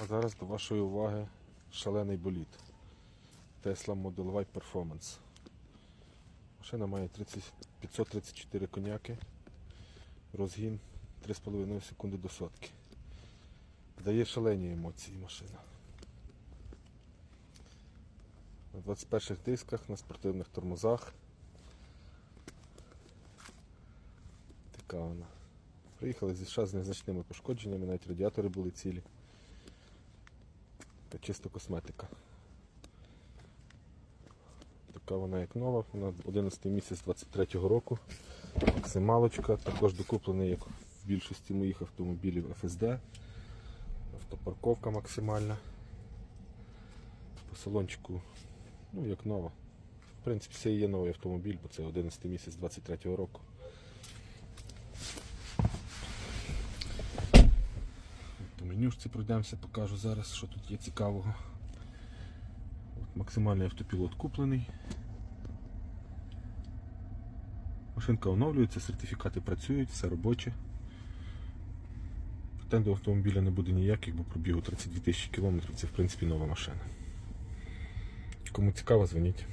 А зараз до вашої уваги шалений боліт. Tesla Model Y Performance. Машина має 30, 534 коняки. Розгін 3,5 секунди до сотки. Дає шалені емоції машина. На 21 дисках, на спортивних тормозах. Така вона. Приїхали зі США з незначними пошкодженнями, навіть радіатори були цілі. Та чисто косметика. Така вона як нова, вона 11 місяць 23-го року. Максималочка, також докуплений, як в більшості моїх автомобілів FSD. Автопарковка максимальна. По салончику, ну як нова. В принципі, це і є новий автомобіль, бо це 11 місяць 23-го року. По менюшці пройдемося, покажу зараз, що тут є цікавого. От максимальний автопілот куплений. Машинка оновлюється, сертифікати працюють, все робоче. Питань до автомобіля не буде ніяких, бо пробігу 32 тисячі кілометрів це в принципі нова машина. Кому цікаво, дзвоніть.